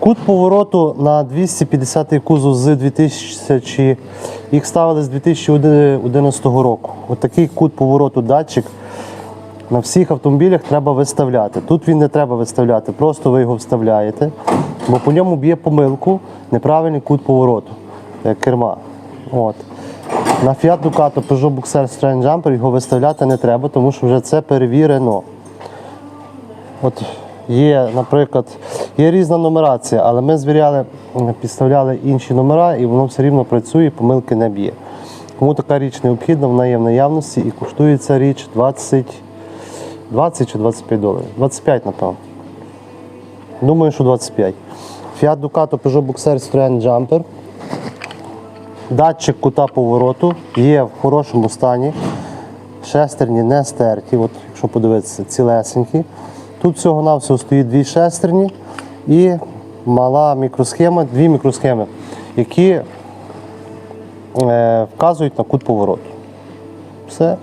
Кут повороту на 250-й кузов з 2000, їх ставили з 2011 року. Отакий кут повороту датчик на всіх автомобілях треба виставляти. Тут він не треба виставляти, просто ви його вставляєте, бо по ньому б'є помилку неправильний кут повороту е, керма. От. На Fiat Ducato Peugeot Boxer Strange Jumper його виставляти не треба, тому що вже це перевірено. От є, наприклад, є різна нумерація, але ми звіряли, підставляли інші номера і воно все рівно працює, помилки не б'є. Тому така річ необхідна, вона є в наявності і коштує ця річ 20, 20 чи 25 доларів. 25, напевно. Думаю, що 25. Fiat Ducato Peugeot Boxer Citroen Jumper. Датчик кута повороту є в хорошому стані. Шестерні не стерті, от, якщо подивитися, цілесенькі. Тут всього-навсього стоїть дві шестерні і мала мікросхема, дві мікросхеми, які е, вказують на кут повороту. Все.